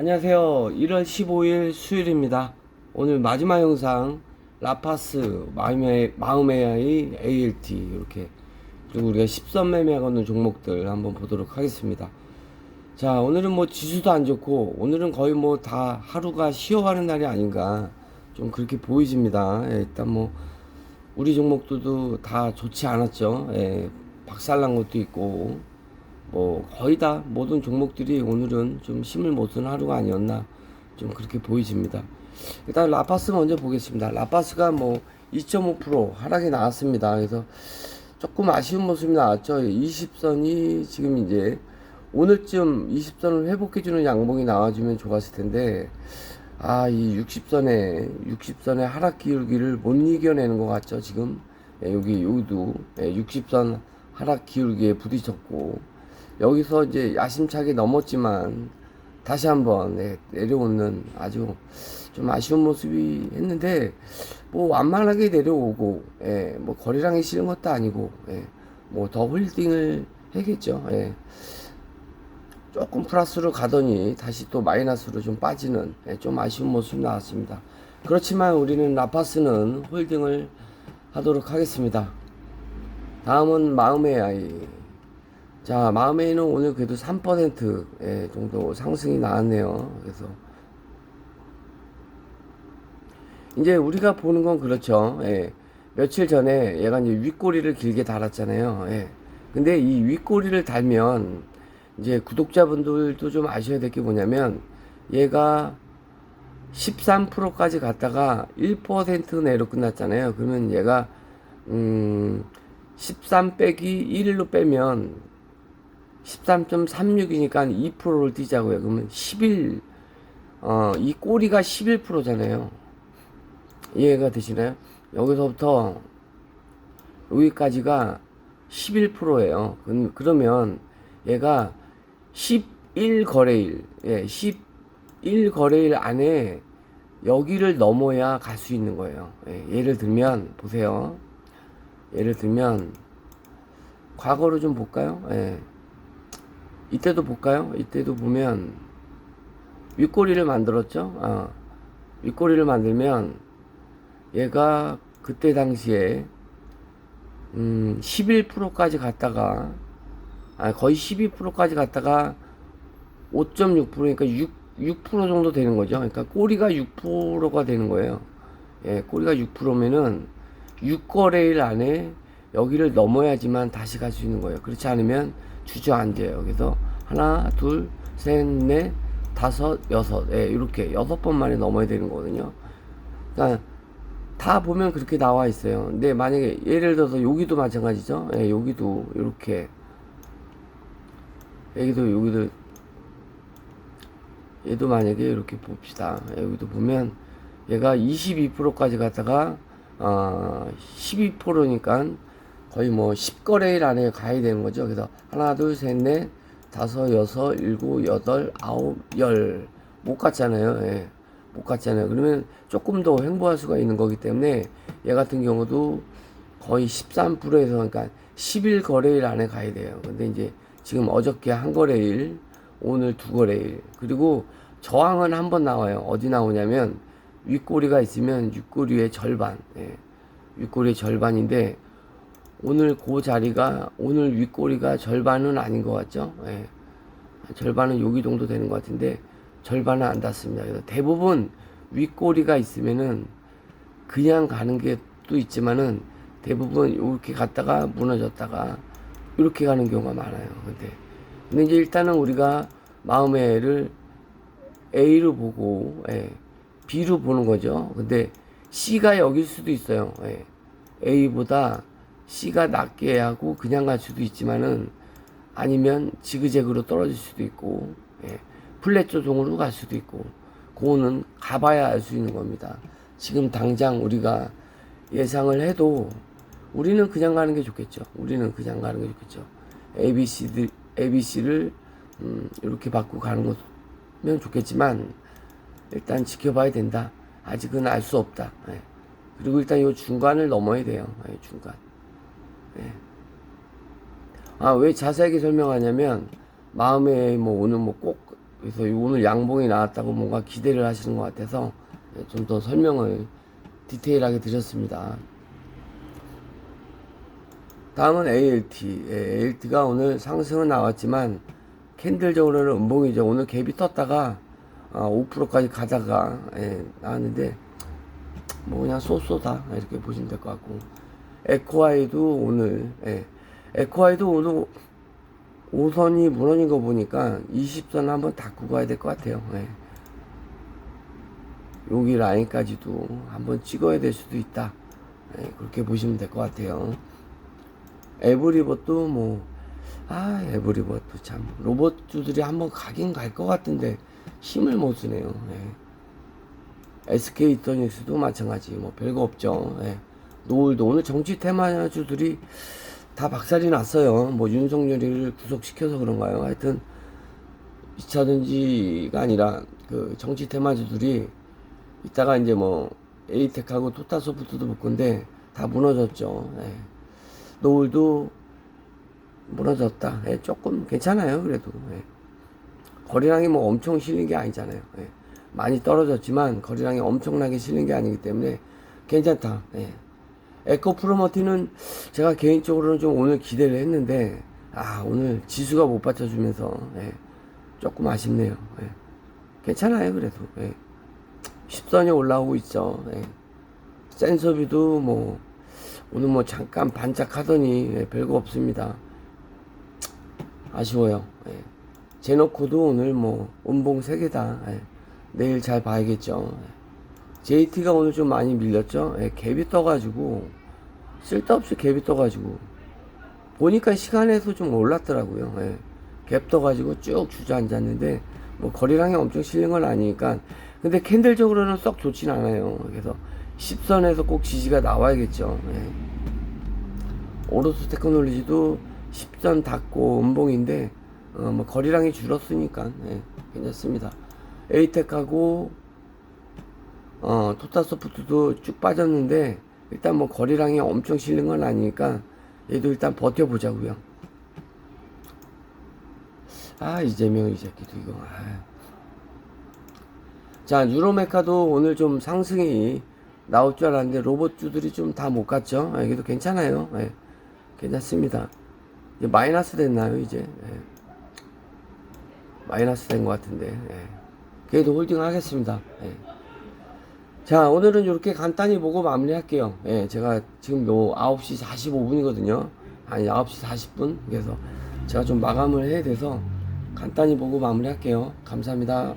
안녕하세요. 1월 15일 수요일입니다. 오늘 마지막 영상 라파스 마음의 마음의 아이 ALT 이렇게 그리고 우리가 10선 매매 거는 종목들 한번 보도록 하겠습니다. 자, 오늘은 뭐 지수도 안 좋고 오늘은 거의 뭐 다 하루가 쉬어가는 날이 아닌가 좀 그렇게 보이집니다. 예, 일단 뭐 우리 종목들도 다 좋지 않았죠. 예, 박살난 것도 있고 뭐 거의 다 모든 종목들이 오늘은 좀 힘을 못 쓴 하루가 아니었나 좀 그렇게 보이집니다. 일단 라파스 먼저 보겠습니다. 라파스가 뭐 2.5% 하락이 나왔습니다. 그래서 조금 아쉬운 모습이 나왔죠. 20선이 지금 이제 오늘쯤 20선을 회복해주는 양봉이 나와주면 좋았을 텐데 아 이 60선에 60선의 하락 기울기를 못 이겨내는 것 같죠 지금 예, 여기 여기도 예, 60선 하락 기울기에 부딪혔고 여기서 이제 야심차게 넘었지만 다시 한번 네, 내려오는 아주 좀 아쉬운 모습이 했는데 뭐 완만하게 내려오고 예, 뭐 거리랑이 싫은 것도 아니고 예, 뭐더 홀딩을 해겠죠. 예. 조금 플러스로 가더니 다시 또 마이너스로 좀 빠지는 예, 좀 아쉬운 모습이 나왔습니다. 그렇지만 우리는 라파스는 홀딩을 하도록 하겠습니다. 다음은 마음의 아이. 자, 마음의 아이는 오늘 그래도 3% 예, 정도 상승이 나왔네요. 그래서 이제 우리가 보는 건 그렇죠. 예. 며칠 전에 얘가 이제 윗꼬리를 길게 달았잖아요. 예. 근데 이 윗꼬리를 달면 이제 구독자분들도 좀 아셔야 될 게 뭐냐면 얘가 13%까지 갔다가 1% 내로 끝났잖아요. 그러면 얘가 음, 13 빼기 1로 빼면 13.36이니까 2%를 뛰자고요. 그러면 11, 어, 이 꼬리가 11%잖아요. 이해가 되시나요? 여기서부터 여기까지가 11%예요. 그러면 얘가 11 거래일, 예, 11 거래일 안에 여기를 넘어야 갈 수 있는 거예요. 예, 예를 들면, 보세요. 예를 들면, 과거로 좀 볼까요? 예. 이때도 볼까요? 이때도 보면, 윗꼬리를 만들었죠? 어. 윗꼬리를 만들면, 얘가 그때 당시에, 음, 11%까지 갔다가, 아, 거의 12%까지 갔다가 5.6%니까 6, 6% 정도 되는 거죠. 그러니까 꼬리가 6%가 되는 거예요. 예, 꼬리가 6%면은 6거래일 안에 여기를 넘어야지만 다시 갈 수 있는 거예요. 그렇지 않으면 주저앉아요. 그래서 하나, 둘, 셋, 넷, 다섯, 여섯, 예, 이렇게 여섯 번 만에 넘어야 되는 거거든요. 그러니까 다 보면 그렇게 나와 있어요. 근데 만약에 예를 들어서 여기도 마찬가지죠. 예, 여기도 이렇게 여기도 여기도 얘도 만약에 이렇게 봅시다. 여기도 보면 얘가 22%까지 갔다가 어 12%니까 거의 뭐 10거래일 안에 가야 되는 거죠. 그래서 하나, 둘, 셋, 넷, 다섯, 여섯, 일곱, 여덟, 아홉, 열 못 갔잖아요. 예. 못 갔잖아요. 그러면 조금 더 횡보할 수가 있는 거기 때문에 얘 같은 경우도 거의 13%에서 그러니까 10일 거래일 안에 가야 돼요. 근데 이제 지금 어저께 한 거래일, 오늘 두 거래일. 그리고 저항은 한 번 나와요. 어디 나오냐면 윗꼬리가 있으면 윗꼬리의 절반. 예. 윗꼬리의 절반인데 오늘 그 자리가 오늘 윗꼬리가 절반은 아닌 것 같죠? 예. 절반은 여기 정도 되는 것 같은데 절반은 안 닿습니다. 그래서 대부분 윗꼬리가 있으면은 그냥 가는 게 또 있지만은 대부분 이렇게 갔다가 무너졌다가 이렇게 가는 경우가 많아요. 근데 근데 이제 일단은 우리가 마음의 애를 A로 보고 예, B로 보는 거죠. 근데 C가 여길 수도 있어요. 예. A보다 C가 낮게 하고 그냥 갈 수도 있지만은 아니면 지그재그로 떨어질 수도 있고 예. 플랫 조종으로 갈 수도 있고 그거는 가봐야 알 수 있는 겁니다. 지금 당장 우리가 예상을 해도 우리는 그냥 가는 게 좋겠죠. 우리는 그냥 가는 게 좋겠죠. ABC들, ABC를 음, 이렇게 받고 가는 거면 좋겠지만 일단 지켜봐야 된다. 아직은 알 수 없다. 예. 그리고 일단 이 중간을 넘어야 돼요. 예, 중간. 예. 아, 왜 자세하게 설명하냐면 마음에 뭐 오늘 뭐 꼭 그래서 오늘 양봉이 나왔다고 뭔가 기대를 하시는 것 같아서 좀 더 설명을 디테일하게 드렸습니다. 다음은 ALT. 예, ALT가 오늘 상승은 나왔지만 캔들적으로는 음봉이죠. 오늘 갭이 떴다가 어, 5%까지 가다가 예, 나왔는데 뭐 그냥 쏘쏘다 이렇게 보시면 될 것 같고 에코아이도 오늘 예, 에코아이도 오늘 5선이 무너진 거 보니까 20선 한번 닦고 가야 될 것 같아요. 예. 여기 라인까지도 한번 찍어야 될 수도 있다. 예, 그렇게 보시면 될 것 같아요. 에브리봇도 뭐, 아, 에브리봇도 참, 로봇주들이 한번 가긴 갈 것 같은데 힘을 못 쓰네요. 예. SK 이터닉스도 마찬가지, 뭐, 별거 없죠. 예. 노을도 오늘 정치 테마주들이 다 박살이 났어요. 뭐, 윤석열이를 구속시켜서 그런가요? 하여튼, 2차전지가 아니라 그 정치 테마주들이 이따가 이제 뭐 에이텍하고 토타소프트도 붙건데 다 무너졌죠. 예. 노을도 무너졌다. 예, 조금 괜찮아요. 그래도 예. 거리랑이 뭐 엄청 실린 게 아니잖아요. 예. 많이 떨어졌지만 거리랑이 엄청나게 실린 게 아니기 때문에 괜찮다. 예. 에코 프로머티는 제가 개인적으로는 좀 오늘 기대를 했는데 아 오늘 지수가 못 받쳐주면서 예. 조금 아쉽네요. 예. 괜찮아요. 그래도 예. 10선이 올라오고 있죠. 예. 센서비도 뭐 오늘 뭐 잠깐 반짝하더니 예, 별거 없습니다. 아쉬워요. 예. 제노코도 오늘 뭐 음봉 3개다. 예. 내일 잘 봐야겠죠. 예. JT가 오늘 좀 많이 밀렸죠. 예. 갭이 떠가지고 쓸데없이 갭이 떠가지고 보니까 시간에서 좀 올랐더라고요. 예. 갭 떠가지고 쭉 주저앉았는데 뭐 거리랑이 엄청 실린 건 아니니까 근데 캔들적으로는 썩 좋진 않아요. 그래서 10선에서 꼭 지지가 나와야겠죠. 예. 오로스 테크놀로지도 10선 닫고 음봉인데 어, 뭐 거리랑이 줄었으니까 예, 괜찮습니다. 에이텍하고 어, 토타소프트도 쭉 빠졌는데 일단 뭐 거리랑이 엄청 실린 건 아니니까 얘도 일단 버텨보자고요. 아 이재명 이 새끼도 이거. 아. 자 유로메카도 오늘 좀 상승이 나올 줄 알았는데 로봇주들이 좀 다 못 갔죠. 아, 이게도 괜찮아요. 예, 괜찮습니다. 이제 마이너스 됐나요 이제? 예. 마이너스 된 것 같은데. 예. 그래도 홀딩 하겠습니다. 예. 자 오늘은 이렇게 간단히 보고 마무리할게요. 예, 제가 지금 요 9시 45분이거든요. 아니 9시 40분. 그래서 제가 좀 마감을 해야 돼서 간단히 보고 마무리할게요. 감사합니다.